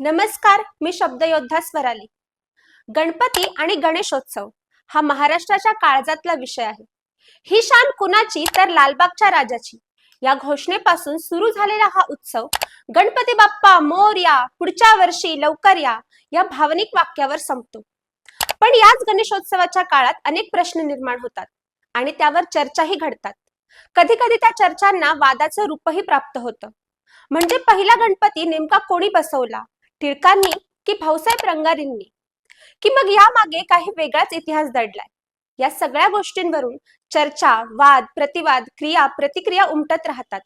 नमस्कार मी शब्दयोद्धा स्वराली. गणपती आणि गणेशोत्सव हा महाराष्ट्राच्या काळजातला विषय आहे. ही शान कुणाची तर लालबागच्या राजाची. या घोषणेपासून सुरू झालेला हा उत्सव गणपती बाप्पा मोरया पुढच्या वर्षी लवकर या या भावनिक वाक्यावर संपतो. पण याच गणेशोत्सवाच्या काळात अनेक प्रश्न निर्माण होतात आणि त्यावर चर्चाही घडतात. कधी कधी त्या चर्चांना वादाचं रूपही प्राप्त होतं. म्हणजे पहिला गणपती नेमका कोणी बसवला? टिळकांनी की भाऊसाहेब रंगारींनी? की मग यामागे काही वेगळाच इतिहास दडलाय? या सगळ्या गोष्टींवरून चर्चा वाद प्रतिवाद क्रिया प्रतिक्रिया उमटत राहतात.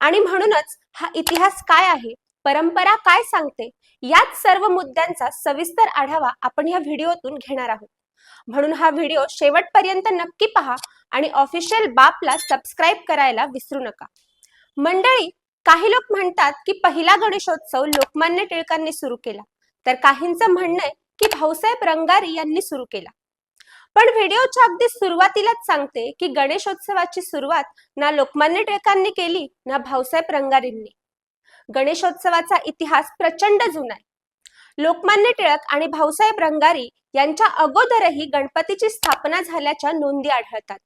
आणि म्हणूनच हा इतिहास काय आहे? परंपरा काय सांगते? याच सर्व मुद्द्यांचा सविस्तर आढावा आपण या व्हिडिओतून घेणार आहोत. म्हणून हा व्हिडिओ शेवटपर्यंत नक्की पहा आणि ऑफिशियल बापला सबस्क्राईब करायला विसरू नका. मंडळी काही लोक म्हणतात की पहिला गणेशोत्सव लोकमान्य टिळकांनी सुरू केला. तर काहींचं म्हणणं आहे की भाऊसाहेब रंगारी यांनी सुरू केला. पण व्हिडिओच्या अगदी सुरुवातीलाच सांगते की गणेशोत्सवाची सुरुवात ना लोकमान्य टिळकांनी केली ना भाऊसाहेब रंगारींनी. गणेशोत्सवाचा इतिहास प्रचंड जुना आहे. लोकमान्य टिळक आणि भाऊसाहेब रंगारी यांच्या अगोदरही गणपतीची स्थापना झाल्याच्या नोंदी आढळतात.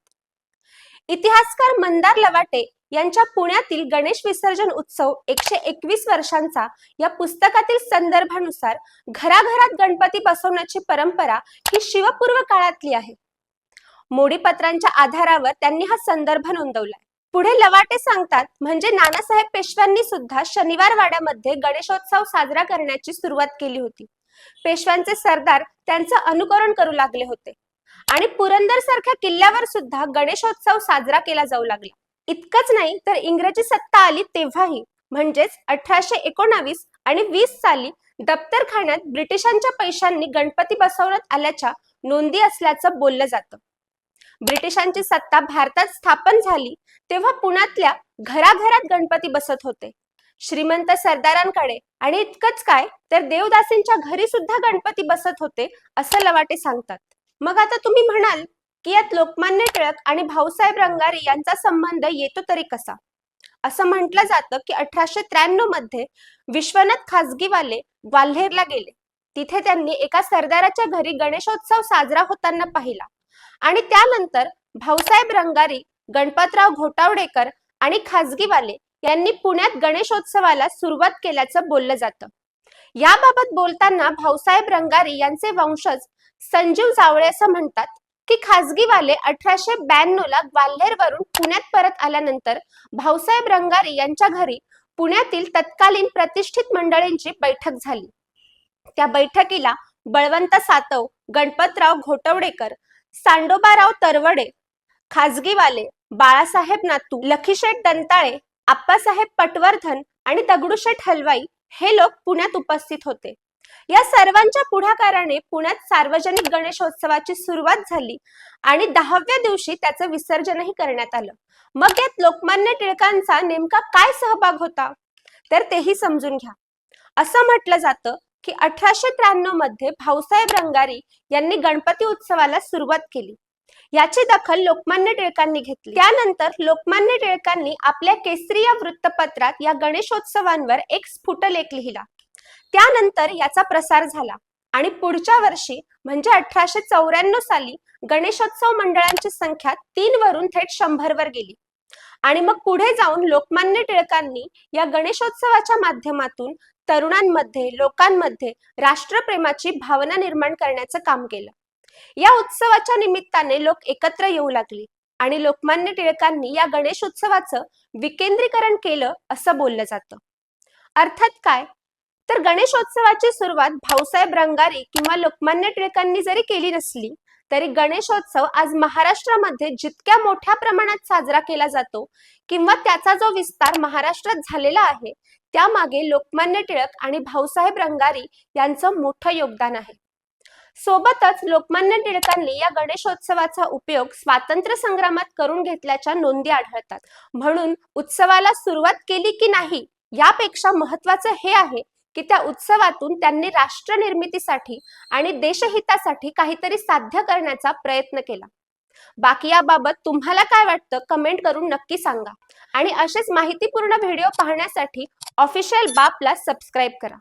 इतिहासकार मंदार लवाटे यांच्या पुण्यातील गणेश विसर्जन उत्सव एकशे एकवीस वर्षांचा या पुस्तकातील संदर्भानुसार घराघरात गणपती बसवण्याची परंपरा ही शिवपूर्व काळातली आहे. मोडीपत्रांच्या आधारावर त्यांनी हा संदर्भ नोंदवलाय. पुढे लवाटे सांगतात म्हणजे नानासाहेब पेशव्यांनी सुद्धा शनिवार वाड्यामध्ये गणेशोत्सव साजरा करण्याची सुरुवात केली होती. पेशव्यांचे सरदार त्यांचं अनुकरण करू लागले होते. आणि पुरंदर सारख्या किल्ल्यावर सुद्धा गणेशोत्सव साजरा केला जाऊ लागला. इतकंच नाही तर इंग्रजी सत्ता आली तेव्हाही. म्हणजेच अठराशे एकोणावीस आणि वीस साली दप्तरखान्यात ब्रिटिशांच्या पैशांनी गणपती बसवण्यात आल्याच्या नोंदी असल्याचं बोललं जातं. ब्रिटिशांची सत्ता भारतात स्थापन झाली तेव्हा पुण्यातल्या घराघरात गणपती बसत होते. श्रीमंत सरदारांकडे आणि इतकंच काय तर देवदासींच्या घरी सुद्धा गणपती बसत होते असं लवाटे सांगतात. मग आता तुम्ही म्हणाल की यात लोकमान्य टिळक आणि भाऊसाहेब रंगारी यांचा संबंध येतो तरी कसा? असं म्हटलं जातं की अठराशे त्र्याण्णवमध्ये विश्वनाथ खासगीवाले ग्वाल्हेरला गेले. तिथे त्यांनी एका सरदाराच्या घरी गणेशोत्सव साजरा होताना पाहिला. आणि त्यानंतर भाऊसाहेब रंगारी गणपतराव घोटावडेकर आणि खासगीवाले यांनी पुण्यात गणेशोत्सवाला सुरुवात केल्याचं बोललं जातं. याबाबत बोलताना भाऊसाहेब रंगारी यांचे वंशज संजीव जावळे असं म्हणतात की खासगीवाले अठराशे ब्याण्णव ला ग्वाल्हेर वरून पुण्यात परत आल्यानंतर भाऊसाहेब रंगारी यांच्या घरी पुण्यातील तत्कालीन प्रतिष्ठित मंडळींची बैठक झाली. त्या बैठकीला बळवंत सातव गणपतराव घोटवडेकर सांडोबाराव तरवडे खासगीवाले बाळासाहेब नातू लखीशेठ दंताळे आप्पासाहेब पटवर्धन आणि दगडूशेठ हलवाई हे लोक पुण्यात उपस्थित होते. या सर्वांच्या पुढाकाराने पुण्यात सार्वजनिक गणेशोत्सवाची सुरुवात झाली आणि दहाव्या दिवशी त्याचं विसर्जनही करण्यात आलं. मग यात लोकमान्य टिळकांचा नेमका काय सहभाग होता? तर तेही समजून घ्या. असं म्हटलं जातं की अठराशे त्र्याण्णवमध्ये भाऊसाहेब रंगारी यांनी गणपती उत्सवाला सुरुवात केली. याची दखल लोकमान्य टिळकांनी घेतली. त्यानंतर लोकमान्य टिळकांनी आपल्या केसरी या वृत्तपत्रात या गणेशोत्सवांवर एक स्फुटलेख लिहिला. त्यानंतर याचा प्रसार झाला. आणि पुढच्या वर्षी म्हणजे अठराशे चौऱ्याण्णव साली गणेशोत्सव मंडळांची संख्या तीन वरून थेट शंभर वर गेली. आणि मग पुढे जाऊन लोकमान्य टिळकांनी या गणेशोत्सवाच्या माध्यमातून तरुणांमध्ये लोकांमध्ये राष्ट्रप्रेमाची भावना निर्माण करण्याचं काम केलं. या उत्सवाच्या निमित्ताने लोक एकत्र येऊ लागले आणि लोकमान्य टिळकांनी या गणेश उत्सवाचं विकेंद्रीकरण केलं असं बोललं जातं. अर्थात काय? तर गणेशोत्सवाची सुरुवात भाऊसाहेब रंगारी किंवा लोकमान्य टिळकांनी जरी केली नसली तरी गणेशोत्सव आज महाराष्ट्रामध्ये जितक्या मोठ्या प्रमाणात साजरा केला जातो किंवा त्याचा जो विस्तार महाराष्ट्रात झालेला आहे त्यामागे लोकमान्य टिळक आणि भाऊसाहेब रंगारी यांचं मोठं योगदान आहे. सोबतच लोकमान्य टिळकांनी या गणेशोत्सवाचा उपयोग स्वातंत्र्य संग्रामात करून घेतल्याच्या नोंदी आढळतात. म्हणून उत्सवाला सुरुवात केली की नाही यापेक्षा महत्वाचं हे आहे की त्या उत्सवातून त्यांनी राष्ट्र निर्मितीसाठी आणि देशहितासाठी काहीतरी साध्य करण्याचा प्रयत्न केला. बाकी याबाबत तुम्हाला काय वाटतं कमेंट करून नक्की सांगा. आणि असेच माहितीपूर्ण व्हिडिओ पाहण्यासाठी ऑफिशियल बापला सबस्क्राईब करा.